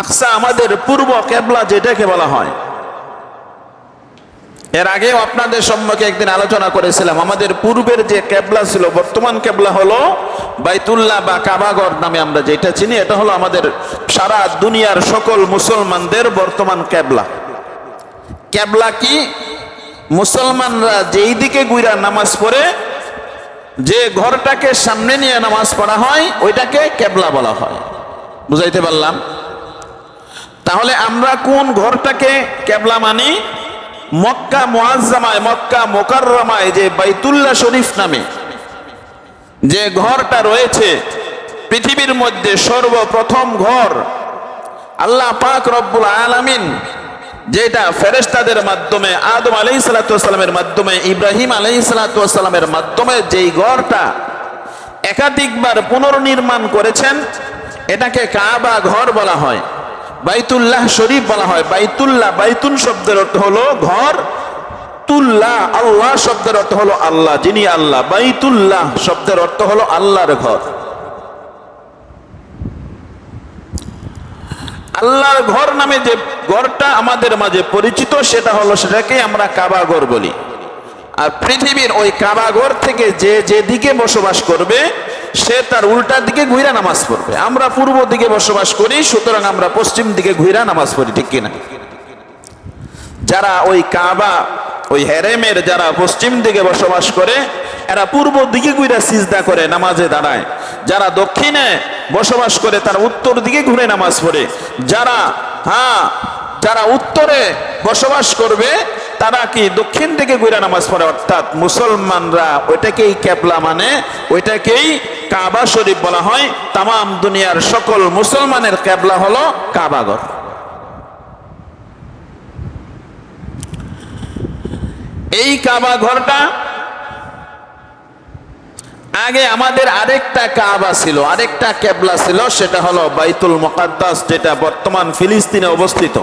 আকসা আমাদের পূর্ব কেবলা যেটাকে বলা হয়। এর আগেও আপনাদের সম্মুখে একদিন আলোচনা করেছিলাম, আমাদের পূর্বের যে কেবলা ছিল, বর্তমান কেবলা হলো বাইতুল্লাহ বা কাবাগর নামে আমরা যেটা চিনি, এটা হলো আমাদের সারা দুনিয়ার সকল মুসলমানদের বর্তমান কেবলা। কেবলা কি? মুসলমানরা যেই দিকে গুইরা নামাজ পড়ে, যে ঘরটাকে সামনে নিয়ে নামাজ পড়া হয়, ওইটাকে কেবলা বলা হয়। বুঝাইতে পারলাম? তাহলে আমরা কোন ঘরটাকে কেবলা মানি? মক্কা মোয়াজ্জামায় মক্কা মোকাররমায়, যে বাইতুল্লাহ শরীফ নামে। যে ঘরটা রয়েছে, পৃথিবীর মধ্যে সর্বপ্রথম ঘর আল্লাহ পাক রব্বুল আলামিন, যেটা ফেরেস্তাদের মাধ্যমে, আদম আলাই সালাতামের মাধ্যমে, ইব্রাহিম আলাই সালাতামের মাধ্যমে যেই ঘরটা একাধিকবার পুনর্নির্মাণ করেছেন, এটাকে কাবা ঘর বলা হয়। বাইতুল্লাহ শরীফ বলা হয়। বাইতুল্লাহ বাইতুল শব্দের অর্থ হলো ঘর। তুল্লাহ, আল্লাহ শব্দের অর্থ হলো আল্লাহ, যিনি আল্লাহ। বাইতুল্লাহ শব্দের অর্থ হলো আল্লাহর ঘর। আল্লাহর ঘর নামে যে ঘরটা আমাদের মাঝে পরিচিত, সেটা হলো সেটাকে আমরা কাবাগর বলি। আর পৃথিবীর ওই কাবাগর থেকে যে যে দিকে বসবাস করবে সে তার উল্টা দিকে ঘুরা নামাজ পড়বে। আমরা পূর্ব দিকে বসবাস করি, সুতরাং আমরা পশ্চিম দিকে ঘুরা নামাজ পড়ি, ঠিক কিনা? যারা ওই কাবা, ওই হেরেমের যারা পশ্চিম দিকে বসবাস করে, এরা পূর্ব দিকে ঘুরে সিজদা করে, নামাজে দাঁড়ায়। যারা দক্ষিণে বসবাস করে, তারা উত্তর দিকে ঘুরে নামাজ পড়ে। যারা হ্যাঁ যারা উত্তরে বসবাস করবে তারা কি দক্ষিণ দিকে ঘুরে নামাজ পড়ে? অর্থাৎ মুসলমানরা ওইটাকেই ক্যাবলা মানে ওইটাকেই কাবা শরীফ বলা হয়। তাম দুনিয়ার সকল মুসলমানের ক্যাবলা হলো কাবাগর এই কাবা ঘরটা আগে আমাদের আরেকটা কাবা ছিল, আরেকটা ক্যাবলা ছিল, সেটা হলো বাইতুল মোকাদ্দাস, যেটা বর্তমান ফিলিস্তিনে অবস্থিত।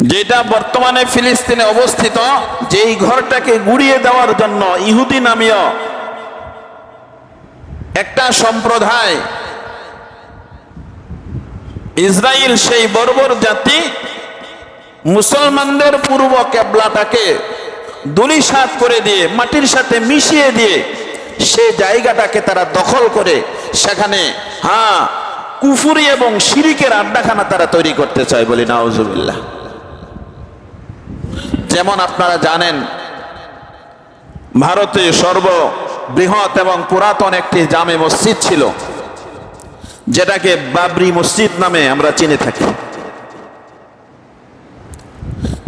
যেটা বর্তমানে ফিলিস্তিনে অবস্থিত, যেই ঘরটাকে গুড়িয়ে দেওয়ার জন্য ইহুদি নামীয় একটা সম্প্রদায় ইসরায়েল সেই বর্বর জাতি, মুসলমানদের পূর্ব কেবলাটাকে দুলিশাত করে দিয়ে, মাটির সাথে মিশিয়ে দিয়ে, সে জায়গাটাকে তারা দখল করে, সেখানে হ্যাঁ কুফুরি এবং শিরিকের আড্ডাখানা তারা তৈরি করতে চায় বলি নাউজুবিল্লাহ। যেমন আপনারা জানেন, ভারতে সর্ববৃহৎ এবং পুরাতন একটি জামে মসজিদ ছিল, যেটাকে বাবরি মসজিদ নামে আমরা চিনে থাকি।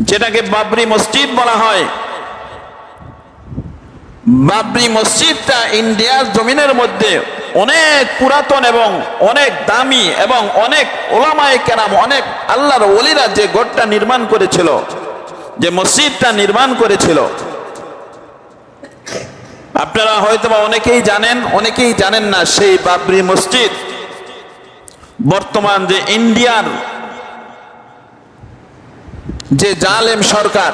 যেটাকে বাবরি মসজিদ বলা হয়। বাবরি মসজিদটা ইন্ডিয়ার জমিনের মধ্যে অনেক পুরাতন এবং অনেক দামি এবং অনেক ওলামায় কেরাম, অনেক আল্লাহর ওলিরা যে গড়টা নির্মাণ করেছিল যে মসজিদটা নির্মাণ করেছিল। আপনারা হয়তো বা অনেকেই জানেন অনেকেই জানেন না সেই বাবরি মসজিদ। বর্তমান যে ইন্ডিয়ার যে জালেম সরকার,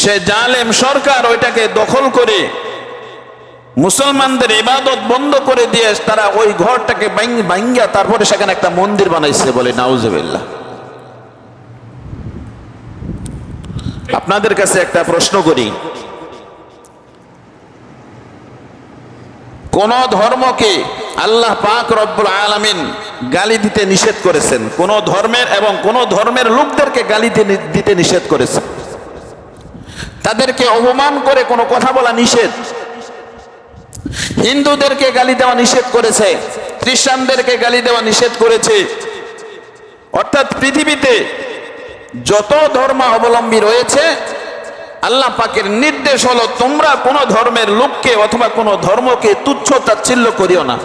সে জালেম সরকার ওইটাকে দখল করে মুসলমানদের ইবাদত বন্ধ করে দিয়ে তারা ওই ঘরটাকে ভাঙ্গিয়া তারপরে সেখানে একটা মন্দির বানাইছে বলে নাউজবিল্লাহ। আপনাদের কাছে একটা প্রশ্ন করি। কোন ধর্মকে আল্লাহ পাক রব্বুল আলামিন গালি দিতে নিষেধ করেছেন? কোন ধর্মের এবং কোন ধর্মের লোকদেরকে গালি দিতে নিষেধ করেছেন? তাদেরকে অপমান করে কোনো কথা বলা নিষেধ? হিন্দুদেরকে গালি দেওয়া নিষেধ করেছে, খ্রিস্টানদেরকে গালি দেওয়া নিষেধ করেছে। অর্থাৎ পৃথিবীতে যত ধর্ম অবলম্বী রয়েছে, আল্লাহ পাকের নির্দেশ হলো তোমরা কোন ধর্মের লোককে অথবা কোন ধর্মকে তুচ্ছ তাচ্ছিল্য করিও না।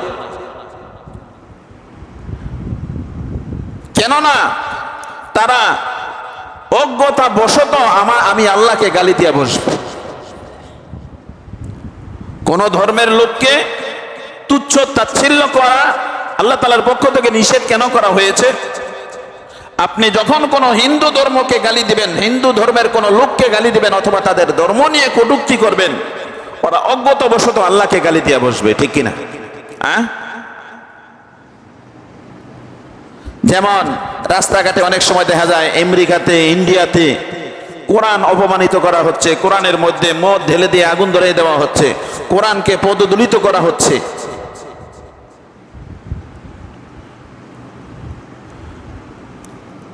কেননা তারা অজ্ঞতা বশত আমার, আমি আল্লাহকে গালি দিয়ে বসব। কোন ধর্মের লোককে তুচ্ছ তাচ্ছিল্য করা আল্লাহ তালার পক্ষ থেকে নিষেধ কেন করা হয়েছে? আপনি যখন কোনো হিন্দু ধর্মকে গালি দিবেন, হিন্দু ধর্মের কোনো লোককে গালি দিবেন অথবা তাদের ধর্ম নিয়ে কটুক্তি করবেন, ওরা অজ্ঞত বশত আল্লাহকে গালি দিয়ে বসবে, ঠিক কিনা? হ্যাঁ? যেমন রাস্তাঘাটে অনেক সময় দেখা যায়, আমেরিকাতে, ইন্ডিয়াতে কোরআন অপমানিত করা হচ্ছে, কোরআনের মধ্যে মদ ঢেলে দিয়ে আগুন ধরে দেওয়া হচ্ছে, কোরআনকে পদদলিত করা হচ্ছে।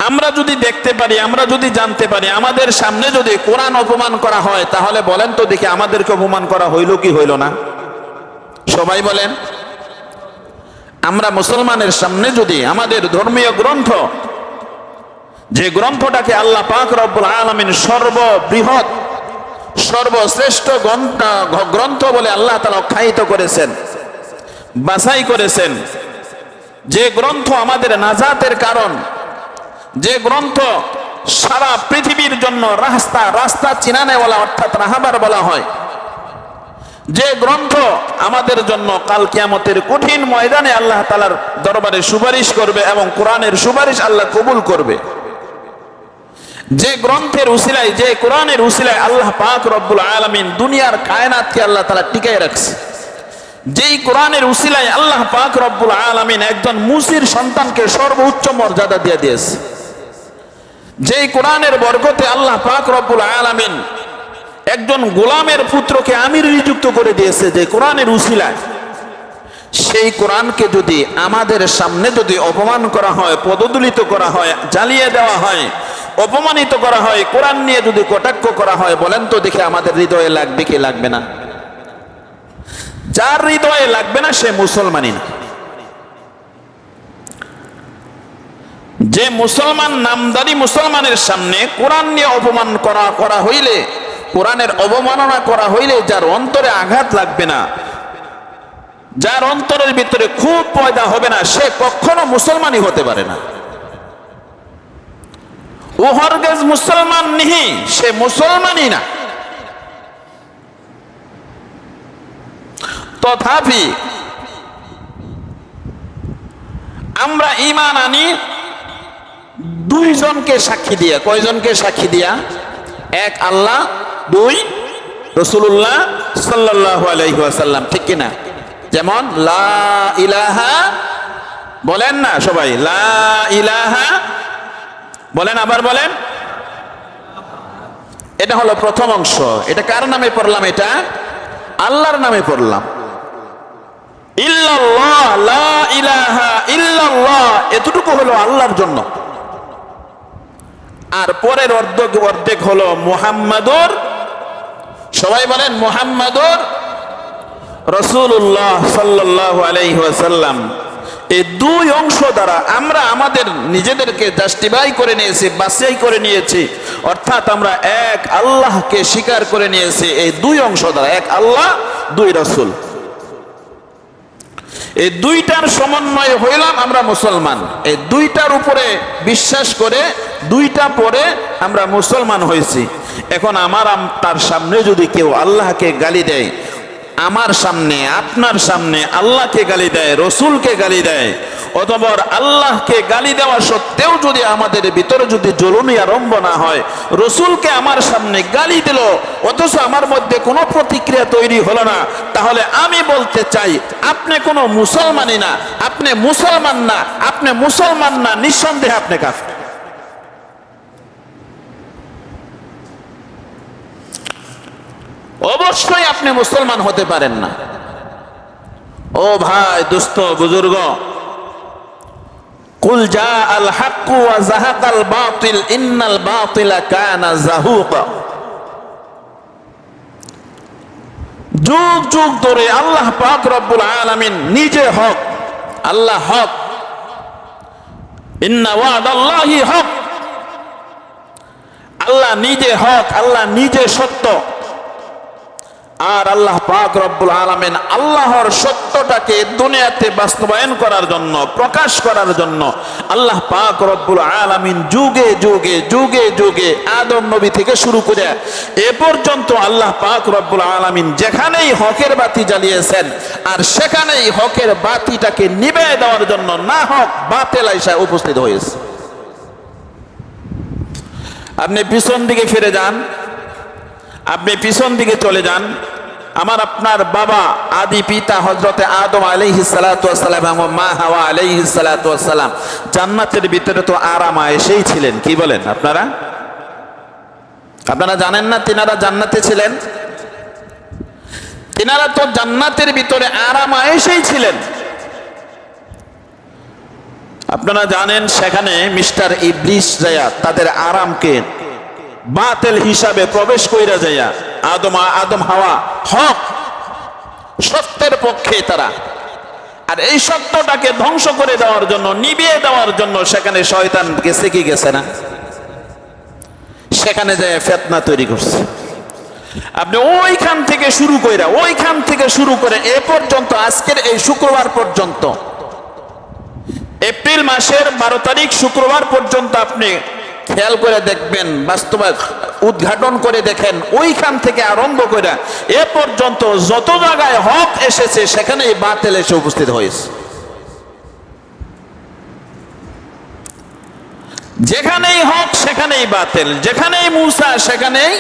আমরা যদি দেখতে পারি, আমরা যদি জানতে পারি, আমাদের সামনে যদি কোরআন অপমান করা হয়, তাহলে বলেন তো দেখি আমাদেরকে অপমান করা হইল কি হইল না? সবাই বলেন, আমরা মুসলমানের সামনে যদি আমাদের ধর্মীয় গ্রন্থ, যে গ্রন্থটাকে আল্লাহ পাক রব্বুল আলমিন সর্ববৃহৎ, সর্বশ্রেষ্ঠ গ্রন্থ বলে আল্লাহ তালা অখ্যায়িত করেছেন, বাছাই করেছেন, যে গ্রন্থ আমাদের নাজাতের কারণ যে গ্রন্থ সারা পৃথিবীর জন্য রাস্তা রাস্তা চিনানেওয়ালা অর্থাৎ রাহাবার বলা হয়। যে গ্রন্থ আমাদের জন্য কাল কিয়ামতের কঠিন ময়দানে আল্লাহ তালার দরবারে সুপারিশ করবে এবং কোরআনের সুপারিশ আল্লাহ কবুল করবে। যে গ্রন্থের উসিলায়, যে কোরআনের উসিলায় আল্লাহ পাক রব্বুল আলমিন দুনিয়ার কায়নাতকে আল্লাহ তালা টিকায় রাখছে। যেই কোরআনের উসিলায় আল্লাহ পাক রব্বুল আলমিন একজন মুসির সন্তানকে সর্বোচ্চ মর্যাদা দিয়ে দিয়েছে। যেই কোরআনের বর্গতে আল্লাহ পাক রব্বুল আলমিন একজন গোলামের পুত্রকে আমির নিযুক্ত করে দিয়েছে যে কোরআনের উসিলায়, সেই কোরআনকে যদি আমাদের সামনে যদি অপমান করা হয়, পদদলিত করা হয়, জ্বালিয়ে দেওয়া হয়, অপমানিত করা হয়, কোরআন নিয়ে যদি কটাক্ষ করা হয়, বলেন তো দেখে আমাদের হৃদয়ে লাগবে কি লাগবে না? যার হৃদয়ে লাগবে না সে মুসলমানই না। যে মুসলমান নামদারি মুসলমানের সামনে কোরআন নিয়ে অপমান করা করা হইলে, কোরআনের অবমাননা করা হইলে যার অন্তরে আঘাত লাগবে না, যার অন্তরের ভিতরে খুব পয়দা হবে না, সে কখনো মুসলমানই হতে পারে না। ও হরগেজ মুসলমান নিহি, সে মুসলমানই না। তথাপি আমরা ইমান আনি দুইজনকে সাক্ষী দিয়া, কয়জনকে সাক্ষী দিয়া? এক আল্লাহ, দুই রসুল্লাহ সাল্লাহ আলাইসাল্লাম ঠিক কিনা? যেমন, লা ইলাহা, বলেন না সবাই, লা ইলাহা, বলেন আবার বলেন। এটা হলো প্রথম অংশ। এটা কার নামে পড়লাম এটা? আল্লাহর নামে পড়লাম। ইল্লাল্লাহ, লা ইলাহা ইল্লাল্লাহ, এতটুকু হলো আল্লাহর জন্য। আর পরের অর্ধেক অর্ধেক হলো মুহাম্মাদুর। সবাই বলেন মুহাম্মাদুর রসুল্লাহ সাল্লাহ আলাইসাল্লাম এই দুই অংশ দ্বারা আমরা আমাদের নিজেদেরকে জাস্টিফাই করে নিয়েছি, বাছাই করে নিয়েছি। অর্থাৎ আমরা এক আল্লাহকে স্বীকার করে নিয়েছি এই দুই অংশ দ্বারা, এক আল্লাহ, দুই রসুল। এই দুইটার সমন্বয় হইলাম আমরা মুসলমান। এই দুইটার উপরে বিশ্বাস করে দুইটা পরে আমরা মুসলমান হয়েছি। এখন আমার তার সামনে যদি কেউ আল্লাহকে গালি দেয়, আমার সামনে, আপনার সামনে আল্লাহকে গালি দেয়, রসুলকে গালি দেয় অতবর আল্লাহকে গালি দেওয়া সত্ত্বেও যদি আমাদের ভিতরে যদি জ্বলনি আরম্ভ না হয়, রসুলকে আমার সামনে গালি দিল, অথচ আমার মধ্যে কোনো প্রতিক্রিয়া তৈরি হলো না, তাহলে আমি বলতে চাই, আপনি কোনো মুসলমানই না, আপনি মুসলমান না, আপনি মুসলমান না, নিঃসন্দেহে আপনি কাফের। অবশ্যই আপনি মুসলমান হতে পারেন না। ও ভাই, দুস্থ, বুজুর্গ, কুল যুগ যুগ ধরে আল্লাহ পাক রব্বুল আলামিন নিজে হক, আল্লাহ ইন্না ওয়াদাল্লাহি হক। আল্লাহ নিজে হক, আল্লাহ নিজে সত্য। আর আল্লাহ পাক রব্বুল আলমেন আল্লাহর সত্যটাকে দুনিয়াতে বাস্তবায়ন করার জন্য, প্রকাশ করার জন্য আল্লাহ পাক রব্বুল আলমিন যুগে যুগে যুগে যুগে আদম নবী থেকে শুরু করে এ পর্যন্ত আল্লাহ পাক রব্বুল আলমিন যেখানেই হকের বাতি জ্বালিয়েছেন আর সেখানেই হকের বাতিটাকে নিবে দেওয়ার জন্য না হক, বাতেল আইসা উপস্থিত হয়েছে। আপনি পিছন দিকে ফিরে যান, আপনি পিছন দিকে চলে যান আমার আপনার বাবা, আদি পিতা হজরতে আদম আলাইহিস সালাতু ওয়াসসালাম এবং মা হাওয়া ওয়াসসালাম জান্নাতের ভিতরে তো আরাম এসেই ছিলেন, কি বলেন আপনারা? আপনারা জানেন না তিনারা জান্নাতে ছিলেন? তিনারা তো জান্নাতের ভিতরে আরাম এসেই ছিলেন। আপনারা জানেন সেখানে মিস্টার ইবলিস যায়া তাদের আরামকে বাতেল হিসাবে প্রবেশ কইরা যাইয়া আদম আদম হাওয়া, হক, সত্যের পক্ষে তারা। আর এই সত্যটাকে ধ্বংস করে দেওয়ার জন্য, নিবিয়ে দেওয়ার জন্য সেখানে শয়তান গেছে কি গেছে না? সেখানে যায় ফেতনা তৈরি করছে। আপনি ওইখান থেকে শুরু কইরা, ওইখান থেকে শুরু করে এ পর্যন্ত, আজকের এই শুক্রবার পর্যন্ত, এপ্রিল মাসের বারো তারিখ শুক্রবার পর্যন্ত আপনি খেয়াল করে দেখবেন বাস্তবায়ন উদ্ঘাটন করে দেখেন, ওইখান থেকে আরম্ভ করে এ পর্যন্ত যত জায়গায় হক এসেছে, সেখানেই বাতিল এসে উপস্থিত হয়েছে। যেখানেই হক, সেখানেই বাতিল। যেখানেই মুসা, সেখানেই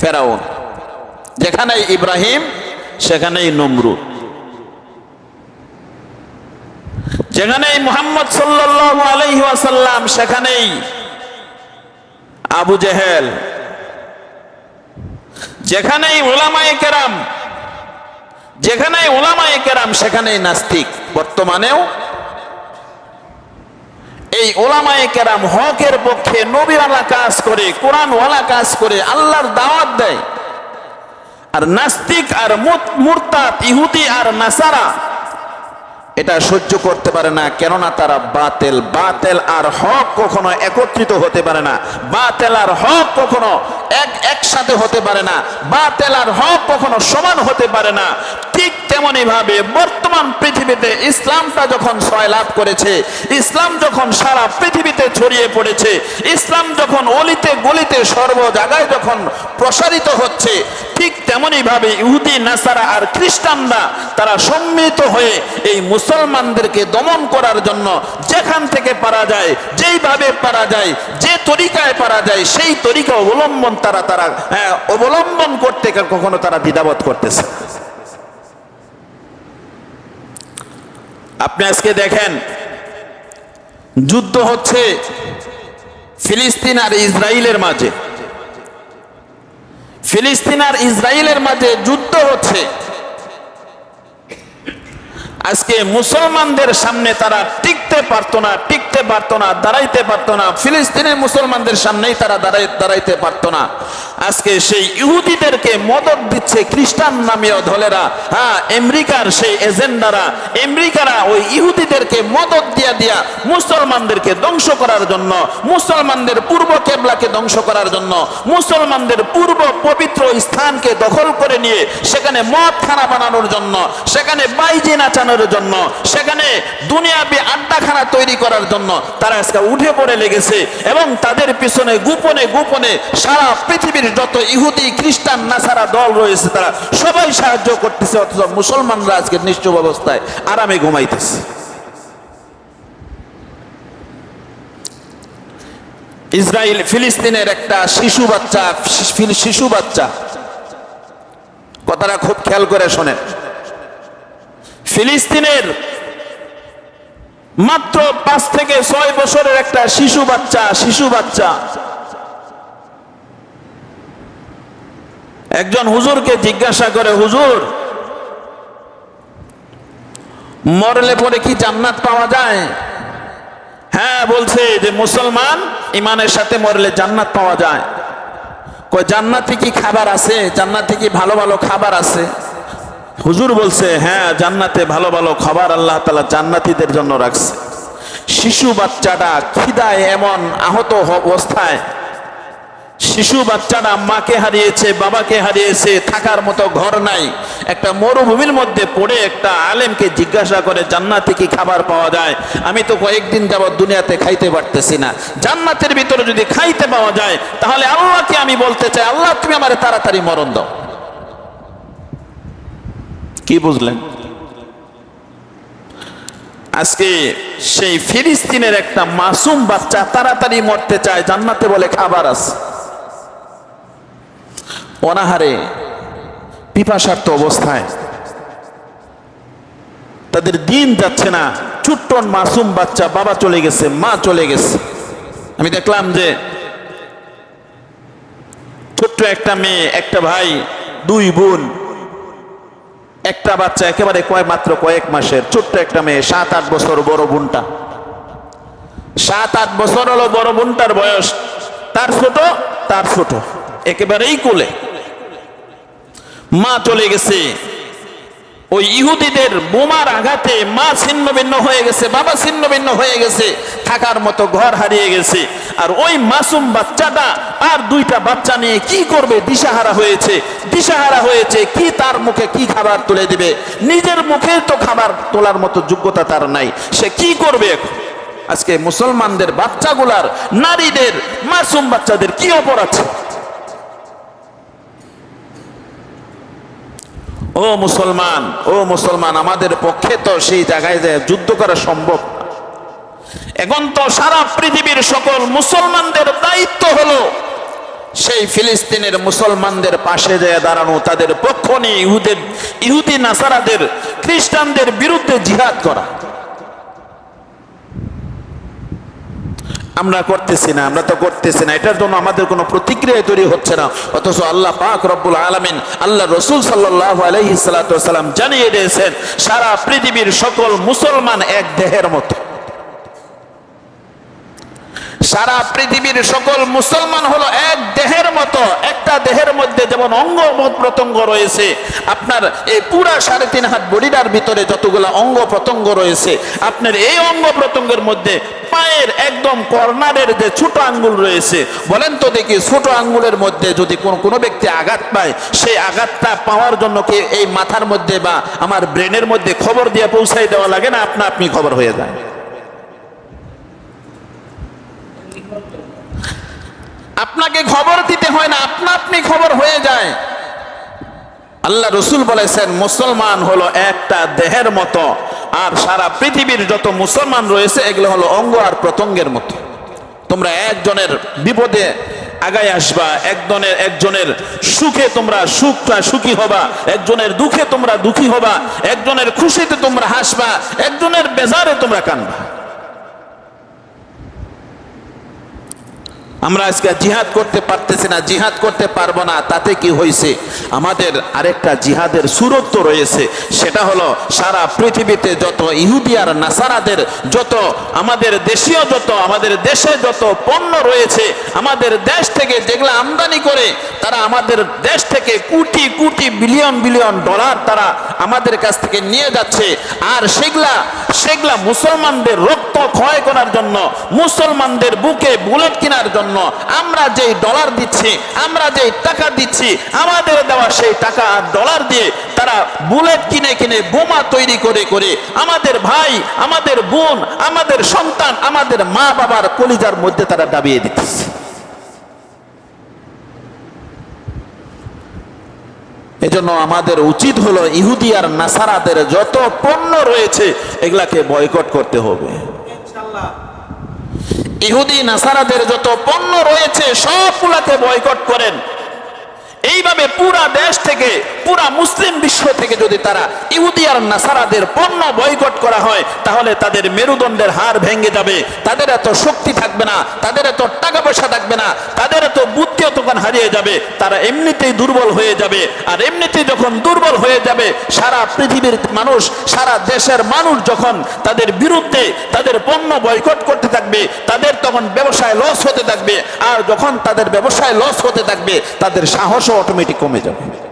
ফেরাউন। যেখানেই ইব্রাহিম, সেখানেই নমরুদ। যেখানেই মোহাম্মদ সাল্লাল্লাহু আলাইহি ওয়াসাল্লাম, সেখানেই আবু জেহেল। যেখানেই ওলামায়ে কেরাম, যেখানেই ওলামায়ে কেরাম, সেখানেই নাস্তিক। বর্তমানেও এই ওলামায়ে কেরাম হকের পক্ষে নবীওয়ালা কাজ করে, কোরআনওয়ালা কাজ করে, আল্লাহর দাওয়াত দেয়। আর নাস্তিক আর মুরতাদ, ইহুদি আর নাসারা এটা সহ্য করতে পারে না, কেননা তারা বাতেল। বাতেল আর হক কখনো একত্রিত হতে পারে না। বাতেল আর হক কখনো এক একসাথে হতে পারে না। বাতেল আর হক কখনো সমান হতে পারে না। ঠিক তেমনি ভাবে বর্তমান পৃথিবীতে ইসলামটা যখন ছয় লাভ করেছে, ইসলাম যখন সারা পৃথিবীতে ছড়িয়ে পড়েছে, ইসলাম যখন অলিতে গলিতে সর্ব জায়গায় যখন প্রসারিত হচ্ছে ঠিক তেমনি ভাবে ইহুদি নাসারা আর খ্রিস্টানরা তারা সম্মিলিত হয়ে এই মুসলমানদেরকে দমন করার জন্য যেখান থেকে পারা যায় যেইভাবে পারা যায় যে তরিকায় পারা যায় সেই তরিকা অবলম্বন তারা তারা হ্যাঁ, অবলম্বন করতে কখনো তারা দ্বিধাবোধ করতেছে। আপনি আজকে দেখেন যুদ্ধ হচ্ছে ফিলিস্তিন আর ইসরায়েলের মাঝে। ফিলিস্তিন আর ইসরায়েলের মাঝে যুদ্ধ হচ্ছে। আজকে মুসলমানদের সামনে তারা টিকতে পারতো না, টিকতে পারতো না, দাঁড়াইতে পারতো না। ফিলিস্তিনের মুসলমানদের সামনেই তারা দাঁড়াই দাঁড়াইতে পারতো না। আজকে সেই ইহুদিদেরকে মদত দিচ্ছে খ্রিস্টান নামীয় দলেরা হ্যাঁ আমেরিকার সেই এজেন্ডারা। আমেরিকারা ওই ইহুদিদেরকে মদত দিয়া দিয়া মুসলমানদেরকে ধ্বংস করার জন্য, মুসলমানদের পূর্ব কেবলাকে ধ্বংস করার জন্য, মুসলমানদের পূর্ব পবিত্র স্থানকে দখল করে নিয়ে সেখানে মদ খানা বানানোর জন্য, সেখানে বাইজি নাচানোর জন্য, সেখানে দুনিয়াবি আড্ডাখানা তৈরি করার জন্য তারা আজকে উঠে পড়ে লেগেছে এবং তাদের পিছনে গোপনে গোপনে সারা পৃথিবীর যত ইহুদি, খ্রিস্টান, নাসারা দল রয়েছে তারা সবাই সাহায্য করতেছে, অথচ মুসলমানরা আজকে নিশ্চুপ অবস্থায় আরামে ঘুমাইতেছে। ইসরায়েল ফিলিস্তিনের একটা শিশু বাচ্চা শিশু বাচ্চা। কথাটা খুব খেয়াল করে শোনেন। ফিলিস্তিনের মাত্র পাঁচ থেকে ছয় বছরের একটা শিশু বাচ্চা শিশু বাচ্চা। একজন হুজুরকে জিজ্ঞাসা করে, হুজুর, মরলে পরে কি জান্নাত পাওয়া যায়? হ্যাঁ বলছে যে, মুসলমান ইমানের সাথে মরলে জান্নাত পাওয়া যায়। কই, জান্নাতে কি খাবার আছে? জান্নাতে কি ভালো ভালো খাবার আছে? হুজুর বলছে হ্যাঁ জান্নাতে ভালো ভালো খাবার আল্লাহ তালা জান্নাতীদের জন্য রাখছে। শিশু বাচ্চাটা খিদায় এমন আহত অবস্থায় শিশু বাচ্চাটা মাকে হারিয়েছে, বাবাকে হারিয়েছে, থাকার মতো ঘর নাই। একটা মরুভূমির মধ্যে পড়ে একটা আলেমকে জিজ্ঞাসা করে, জান্নাতে কি খাবার পাওয়া যায়? আমি তো কয়েকদিন যাবৎ দুনিয়াতে খাইতে পারতেছি না। জান্নাতের ভিতরে যদি খাইতে পাওয়া যায়, তাহলে আল্লাহকে আমি বলতে চাই, আল্লাহ তুমি আমার তাড়াতাড়ি মরণ দাও। কি বুঝলেন? আজকে সেই ফিলিস্তিনের একটা মাসুম বাচ্চা তাড়াতাড়ি মরতে চায়, জান্নাতে বলে খাবার আছে। অনাহারে, পিপাসার্থ অবস্থায়। তাদের দিন যাচ্ছে না। ছোট্ট মাসুম বাচ্চা, বাবা চলে গেছে, মা চলে গেছে। আমি দেখলাম যে ছোট্ট একটা মেয়ে, একটা ভাই, দুই বোন, একটা বাচ্চা একেবারে কয় মাত্র কয়েক মাসের। ছোট্ট একটা মেয়ে, সাত আট বছর বড় বোনটা। সাত আট বছর হলো বড় বোনটার বয়স। তার ছোট তার ছোট। একেবারেই কোলে। মা চলে গেছে। ওই ইহুদিদের বোমার আঘাতে মা ছিন্ন ভিন্ন হয়ে গেছে, বাবা ছিন্ন ভিন্ন হয়ে গেছে, থাকার মতো ঘর হারিয়ে গেছে। আর ওই মাসুম বাচ্চাটা আর দুইটা বাচ্চা নিয়ে কি করবে? দিশাহারা হয়েছে। দিশাহারা হয়েছে, কি তার মুখে কি খাবার তুলে দিবে? নিজের মুখে তো খাবার তোলার মতো যোগ্যতা তার নাই। সে কি করবে আজকে মুসলমানদের বাচ্চাগুলার, নারীদের, মাসুম বাচ্চাদের কি অপরাধ? ও মুসলমান ও মুসলমান, আমাদের পক্ষে তো সেই জায়গায় যায় যুদ্ধ করা সম্ভব এখন তো সারা পৃথিবীর সকল মুসলমানদের দায়িত্ব হলো সেই ফিলিস্তিনের মুসলমানদের পাশে যায় দাঁড়ানো, তাদের পক্ষ নিয়ে ইহুদের, ইহুদি, নাসারাদের, খ্রিস্টানদের বিরুদ্ধে জিহাদ করা। আমরা করতেছি না, আমরা তো করতেছি না। এটার জন্য আমাদের কোনো প্রতিক্রিয়া তৈরি হচ্ছে না। অথচ আল্লাহ পাক রব্বুল আলমিন আল্লাহ রসুল সাল্লাহ আলহিসাল্লাম জানিয়ে দিয়েছেন, সারা পৃথিবীর সকল মুসলমান এক দেহের মতো। সারা পৃথিবীর সকল মুসলমান হলো এক দেহের মতো, একটা দেহের মধ্যে যেমন অঙ্গ প্রত্যঙ্গ রয়েছে, আপনার এই পুরা সাড়ে তিন হাত বডিটার ভিতরে যতগুলো অঙ্গ প্রত্যঙ্গ রয়েছে, আপনার এই অঙ্গ প্রত্যঙ্গের মধ্যে পায়ের একদম কর্নারের যে ছোট আঙ্গুল রয়েছে, বলেন তো দেখি ছোট আঙ্গুলের মধ্যে যদি কোনো কোনো ব্যক্তি আঘাত পায়, সেই আঘাতটা পাওয়ার জন্য কি এই মাথার মধ্যে বা আমার ব্রেনের মধ্যে খবর দিয়ে পৌঁছাই দেওয়া লাগে না? আপনা আপনি খবর হয়ে যায়। আপনাকে খবর দিতে হয় না, আপনা আপনি খবর হয়ে যায়। আল্লাহ রসুল বলেছেন, মুসলমান হলো একটা দেহের মতো, আর সারা পৃথিবীর যত মুসলমান রয়েছে, এগুলো হলো অঙ্গ আর প্রত্যঙ্গের মতো। তোমরা একজনের বিপদে আগায় আসবা, একজনের একজনের সুখে তোমরা সুখটা সুখী হবা, একজনের দুঃখে তোমরা দুঃখী হবা, একজনের খুশিতে তোমরা হাসবা, একজনের বেজারে তোমরা কানবা আমরা আজকে জিহাদ করতে পারতেছি না, জিহাদ করতে পারব না, তাতে কি হয়েছে আমাদের আরেকটা জিহাদের সুরত্ব রয়েছে, সেটা হলো সারা পৃথিবীতে যত ইহুদি আর নাসারাদের, যত আমাদের দেশীয় যত, আমাদের দেশে যত পণ্য রয়েছে, আমাদের দেশ থেকে যেগুলো আমদানি করে, তারা আমাদের দেশ থেকে crore crore, billion billion dollar তারা আমাদের কাছ থেকে নিয়ে যাচ্ছে। আর সেগুলা সেগুলা মুসলমানদের রক্ত ক্ষয় করার জন্য, মুসলমানদের বুকে বুলেট কেনার জন্য আমরা যেই ডলার দিচ্ছি, আমরা যেই টাকা দিচ্ছি, আমাদের দেওয়া সেই টাকা আর ডলার দিয়ে তারা বুলেট কিনে কিনে বোমা তৈরি করে করে আমাদের ভাই, আমাদের বোন, আমাদের সন্তান, আমাদের মা বাবার কলিজার মধ্যে তারা দাবিয়ে দিতেছে। এজন্য আমাদের উচিত হলো ইহুদি আর নাসারাদের যত পণ্য রয়েছে, এগুলাকে বয়কট করতে হবে। ইহুদি নাসারাদের যত পণ্য রয়েছে সবগুলাকে বয়কট করেন। এইভাবে পুরা দেশ থেকে পুরা মুসলিম যদি তারা ইহুদি আর নাসারাদের পণ্য বয়কট করা হয়, তাহলে তাদের মেরুদণ্ডের হার ভেঙে যাবে। তাদের এত শক্তি থাকবে না, তাদের এত টাকা পয়সা থাকবে না, তাদের এত বুদ্ধিও তখন হারিয়ে যাবে, তারা এমনিতেই দুর্বল হয়ে যাবে। আর এমনিতেই যখন দুর্বল হয়ে যাবে, সারা পৃথিবীর মানুষ, সারা দেশের মানুষ যখন তাদের বিরুদ্ধে তাদের পণ্য বয়কট করতে থাকবে, তাদের তখন ব্যবসায় লস হতে থাকবে। আর যখন তাদের ব্যবসায় লস হতে থাকবে, তাদের সাহসও অটোমেটিক কমে যাবে।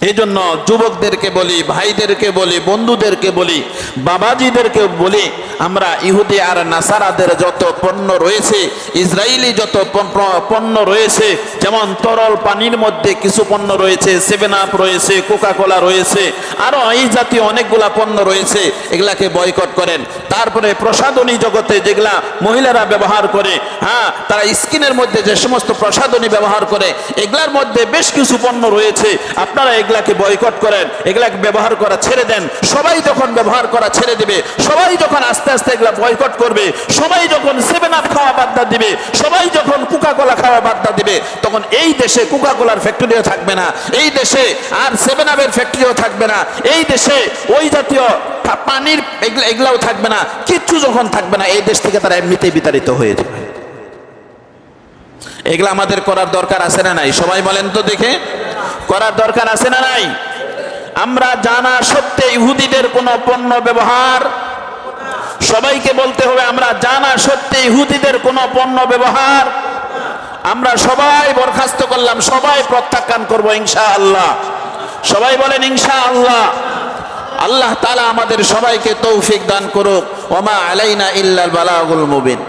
এই জন্য যুবকদেরকে বলি, ভাইদেরকে বলি, বন্ধুদেরকে বলি, বাবাজিদেরকে বলি, আমরা ইহুদি আর নাসারাদের যত পণ্য রয়েছে ইসরায়েলি যত পণ্য- রয়েছে, যেমন তরল পানির মধ্যে কিছু পণ্য রয়েছে সেভেন আপ রয়েছে কোকা কোলা রয়েছে আরও এই জাতীয় অনেকগুলা পণ্য রয়েছে, এগুলাকে বয়কট করেন। তারপরে প্রসাধনী জগতে যেগুলা মহিলারা ব্যবহার করে হ্যাঁ তারা স্কিনের মধ্যে যে সমস্ত প্রসাধনী ব্যবহার করে, এগুলার মধ্যে বেশ কিছু পণ্য রয়েছে। আপনারা এগুলাকে বয়কট করেন, এগুলাকে ব্যবহার করা ছেড়ে দেন। সবাই যখন ব্যবহার করা ছেড়ে দিবে, সবাই যখন আস্তে আস্তে এগুলা বয়কট করবে, সবাই যখন সেভেন আপ খাওয়া বাদ দিবে, সবাই যখন কোকা কোলা খাওয়া বাদ দিবে, তখন এই দেশে কোকা কোলার ফ্যাক্টরিও থাকবে না। এই দেশে আর সেভেন আপের ফ্যাক্টরিও থাকবে না। এই দেশে ওই জাতীয় পানির এগুলা, এগুলাও থাকবে না। কিচ্ছু যখন থাকবে না, এই দেশ থেকে তারা এমনিতেই বিতাড়িত হয়ে যাবে। এগুলা আমাদের করার দরকার আছে না নাই? সবাই বলেন তো দেখে। করার দরকার আছে না নাই? আমরা জানা সত্ত্বে ইহুদিদের কোনো পণ্য ব্যবহার, সবাইকে বলতে হবে, আমরা জানা সত্ত্বে ইহুদিদের কোনো পণ্য ব্যবহার, আমরা সবাই বরখাস্ত করলাম, সবাই প্রত্যাখ্যান করব ইনশা আল্লাহ সবাই বলেন ইনশা আল্লাহ আল্লাহ তালা আমাদের সবাইকে তৌফিক দান করুক। ওমা আলাইনা ইল্লাল বালাগুল মুবিন।